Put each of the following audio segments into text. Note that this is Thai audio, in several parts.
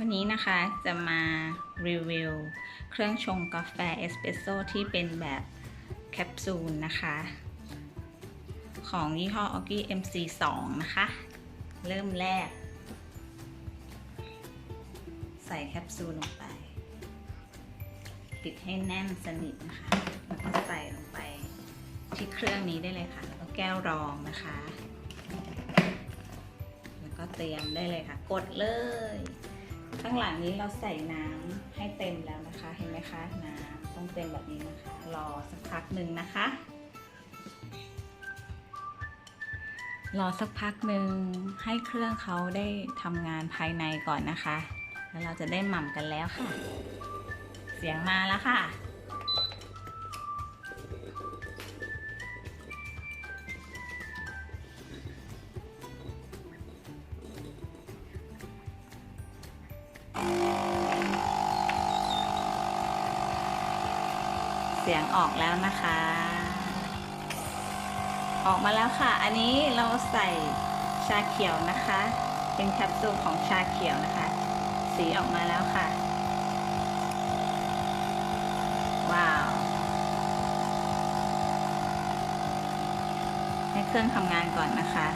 วันนี้นะคะจะมารีวิวเครื่องชงกาแฟเอสเปรสโซ่ที่เป็นแบบแคปซูลนะคะ ของยี่ห้อ o g i MC2 นะคะ เริ่มแรก ใส่แคปซูลลงไป ปิดให้แน่นสนิทนะคะแล้วก็ใส่ลงไปที่เครื่องนี้ได้เลยค่ะ แล้วก็แก้วรองนะคะ แล้วก็เตรียมได้เลยค่ะ กดเลย ข้างหลังนี้เราใส่น้ำให้เต็มแล้วนะคะ เห็นไหมคะ น้ำต้องเต็มแบบนี้นะคะ รอสักพักหนึ่งนะคะ รอสักพักหนึ่งให้เครื่องเขาได้ทำงานภายในก่อนนะคะ แล้วเราจะได้หม่ำกันแล้วค่ะ เสียงมาแล้วค่ะ สียงออกแล้วนะคะ ออกมาแล้วค่ะ อันนี้เราใส่ชาเขียวนะคะ เป็นแคปซูลของชาเขียวนะคะ สีออกมาแล้วค่ะ ว้าว ให้เครื่องทำงานก่อนนะคะ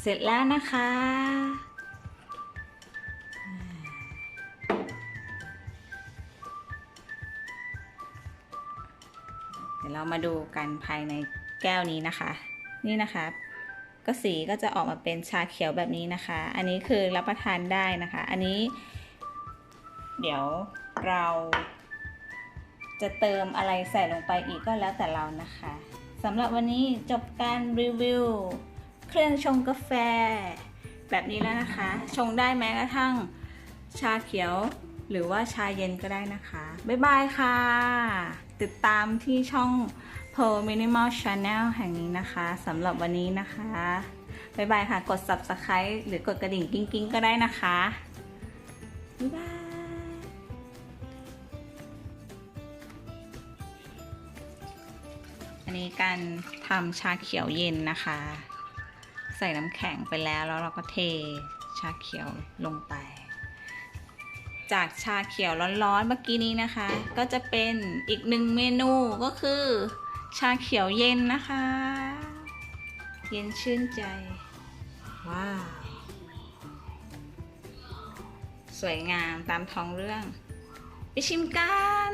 เสร็จแล้วนะคะ ดี๋ยวเรามาดูกันภายในแก้วนี้นะคะ นี่นะคะก็สีก็จะออกมาเป็นชาเขียวแบบนี้นะคะ อันนี้คือรับประทานได้นะคะ อันนี้ เดี๋ยวเราจะเติมอะไรใส่ลงไปอีกก็แล้วแต่เรานะคะสำหรับวันนี้จบการรีวิว เครื่องชงกาแฟ แบบนี้แล้วนะคะ ชงได้แม้กระทั่งชาเขียว หรือว่าชาเย็นก็ได้นะคะ บ๊ายบายค่ะ ติดตามที่ช่อง Pearl Minimal Channel แห่งนี้นะคะสำหรับวันนี้นะคะ บ๊ายบายค่ะ กด subscribe หรือกดกระดิ่งกิ้งกิ้งๆก็ได้นะคะ บ๊ายบายอันนี้การทำชาเขียวเย็นนะคะ ใส่น้ำแข็งไปแล้วแล้วเราก็เทชาเขียวลงไป จากชาเขียวร้อนๆเมื่อกี้นี้นะคะ ก็จะเป็นอีกหนึ่งเมนูก็คือ ชาเขียวเย็นนะคะ เย็นชื่นใจ ว้าวสวยงามตามท้องเรื่อง ไปชิมกัน